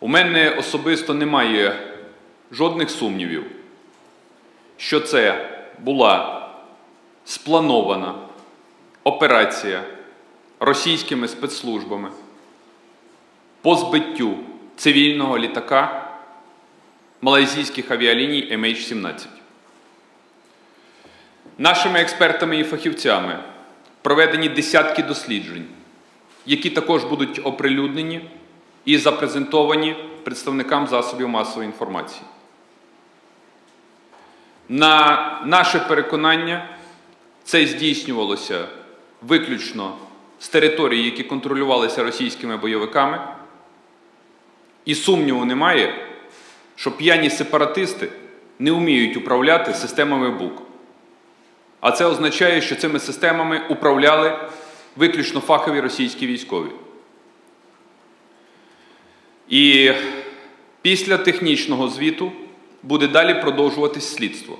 У мене особисто немає жодних сумнівів, що це була спланована операція російськими спецслужбами по збиттю цивільного літака малайзійських авіаліній MH17. Нашими експертами і фахівцями проведені десятки досліджень, які також будуть оприлюднені і запрезентовані представникам засобів масової інформації. На наше переконання, це здійснювалося виключно з територій, які контролювалися російськими бойовиками. І сумніву немає, що п'яні сепаратисти не вміють управляти системами БУК. А це означає, що цими системами управляли виключно фахові російські військові. І після технічного звіту буде далі продовжуватись слідство.